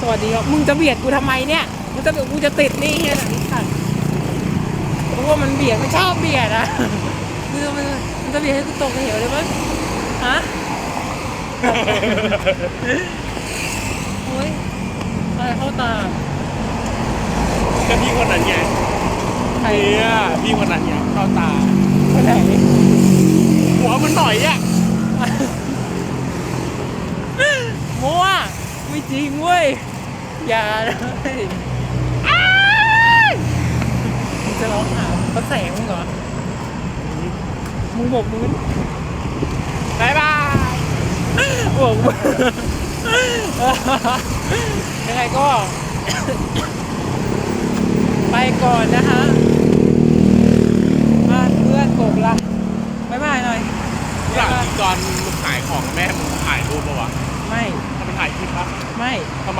สวัสดีครับมึงจะเบียดกูทำไมเนี่ยมึงจะกูจะติดนี่เฮียนะนี่สัตว์เพราะว่ามันเบียดมันชอบเบียดอะมึงมันมันจะเบียดให้กูตกเหวเลยมั้ยฮะโอ้ยอะไรเข้าตาก็พี่คนนั้นไงใครเนี่ยพี่คนนั้นไงเข้าตาคนไหนหัวมันหน่อยอะ มั่ว ไม่จริงเว้ย อย่าเลยอ้ายมึงจะร้องหาพระแสงมึงเหรอ มึงบอกมึงบายบายบอกมึงยังไงก็ ไปก่อนนะฮะมาเพื่อนกบละบายบายหน่อย หลังตอนมึงขายของแม่มึงถ่ายรูป ไม่ ทำไม